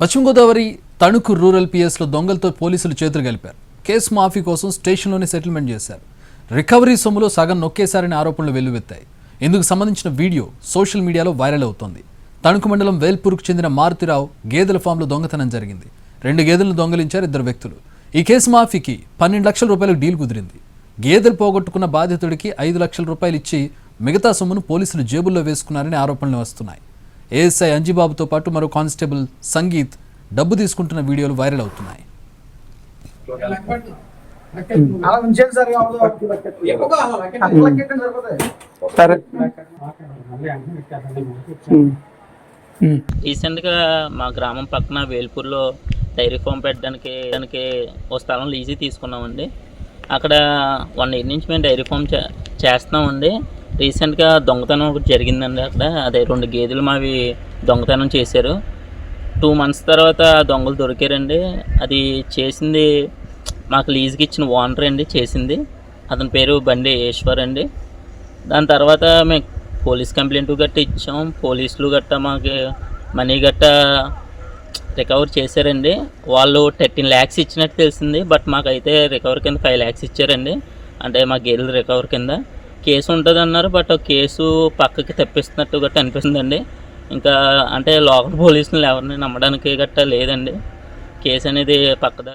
పశ్చిమ గోదావరి తణుకు రూరల్ పిఎస్లో దొంగలతో పోలీసులు చేతులు కలిపారు. కేసు మాఫీ కోసం స్టేషన్లోనే సెటిల్మెంట్ చేశారు. రికవరీ సొమ్ములో సగం నొక్కేశారని ఆరోపణలు వెల్లువెత్తాయి. ఇందుకు సంబంధించిన వీడియో సోషల్ మీడియాలో వైరల్ అవుతోంది. తణుకు మండలం వేల్పూర్కు చెందిన మారుతిరావు గేదెల ఫామ్లో దొంగతనం జరిగింది. రెండు గేదెలను దొంగలించారు ఇద్దరు వ్యక్తులు. ఈ కేసు మాఫీకి పన్నెండు లక్షల రూపాయలకు డీల్ కుదిరింది. గేదెలు పోగొట్టుకున్న బాధితుడికి ఐదు లక్షల రూపాయలు ఇచ్చి మిగతా సొమ్మును పోలీసులు జేబుల్లో వేసుకున్నారని ఆరోపణలు వస్తున్నాయి. ఏఎస్ఐ అంజిబాబుతో పాటు మరో కానిస్టేబుల్ సంగీత్ డబ్బు తీసుకుంటున్న వీడియోలు వైరల్ అవుతున్నాయి. రీసెంట్గా మా గ్రామం పక్కన వేల్పూర్లో డైరీ ఫామ్ పెట్టడానికి దానికి ఓ స్థలం లీజీ తీసుకున్నామండి. అక్కడ వన్ ఇయర్ నుంచి మేము డైరీ ఫామ్ చే చేస్తున్నామండి. రీసెంట్గా దొంగతనం ఒకటి జరిగిందండి అక్కడ. అదే రెండు గేదెలు మావి దొంగతనం చేశారు. టూ మంత్స్ తర్వాత దొంగలు దొరికారండి. అది చేసింది మాకు లీజుకి ఇచ్చిన ఓనర్ అండి చేసింది. అతని పేరు బండి ఈశ్వర్ అండి. దాని తర్వాత మేము పోలీస్ కంప్లైంట్ గట్ట ఇచ్చాం. పోలీసులు గట్ట మాకు మనీ గట్ట రికవర్ చేశారండి. వాళ్ళు థర్టీన్ ల్యాక్స్ ఇచ్చినట్టు తెలిసింది. బట్ మాకైతే రికవర్ కింద ఫైవ్ ల్యాక్స్ ఇచ్చారండి. అంటే మా గేదెలు రికవర్ కింద. కేసు ఉంటుంది అన్నారు బట్ ఆ కేసు పక్కకి తెప్పిస్తున్నట్టు గట్ట అనిపిస్తుందండి ఇంకా అంటే లోకల్ పోలీసులు ఎవరిని నమ్మడానికి గట్ట లేదండి. కేసు అనేది పక్కదా